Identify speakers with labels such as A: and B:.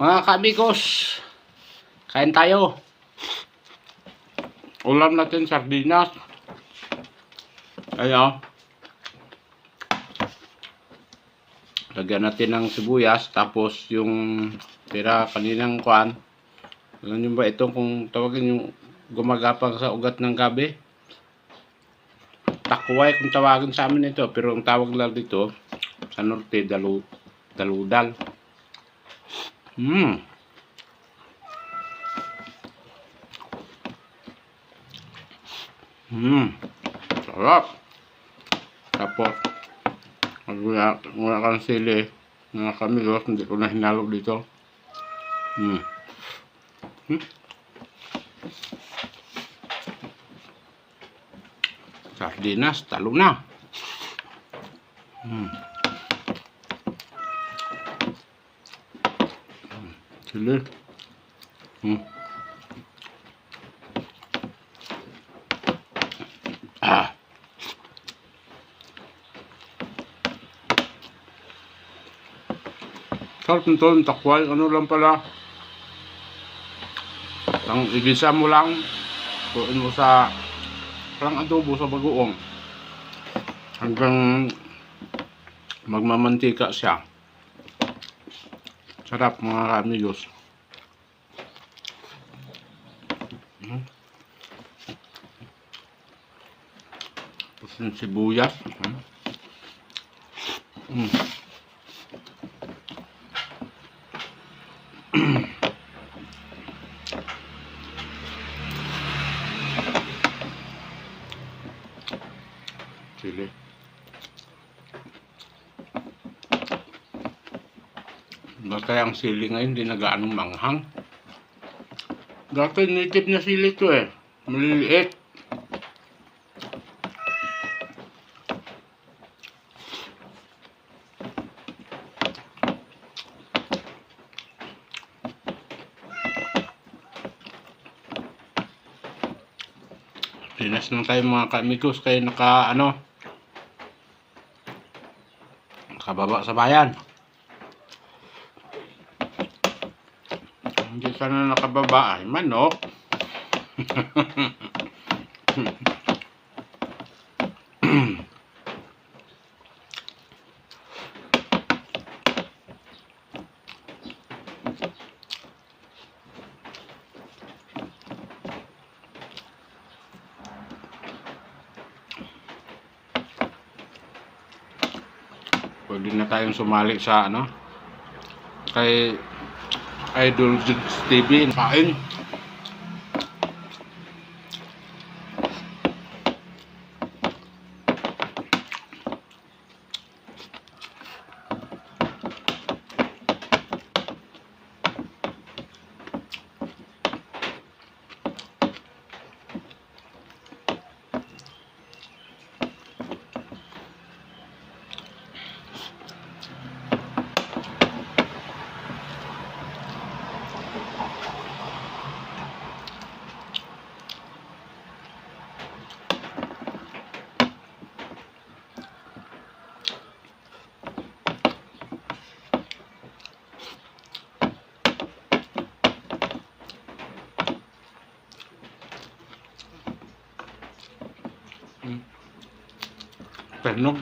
A: Mga kamigos, kain tayo. Ulam natin sardinas. Ayan. Lagyan natin ng sibuyas. Tapos yung tira kaninang kwan. Alam nyo ba ito kung tawagin yung gumagapang sa ugat ng gabi? Takway kung tawagin sa amin ito. Pero ang tawag lang dito sa norte, dalu, daludal. Hmm. Hmm. Sarap. Tapos, wala, wala kang sili. Mga kamigos, hindi ko na hinalo dito. Hmm. Hmm. Sardinas, talo na. Hmm. Sili. Hmm. Ah. Sarap nito, yung takway. Ano lang pala. Ang igisa mo lang. Tuin mo sa parang adobo sa bagoong. Hanggang magmamantika siya. Sarap mga amigos. Mm. Tapos yung sibuyas. Mm. Mm. Chili. Ba't ang sili ngayon hindi na gaanong manghang? Dati native na sili to eh. Maliliit. Pinas lang tayo mga kamigos kayo naka ano nakababa sa bayan. Hindi sana nakababa ay manok. Pwede na tayong sumali sa ano kay Idol Jigs TV kain. Pernog.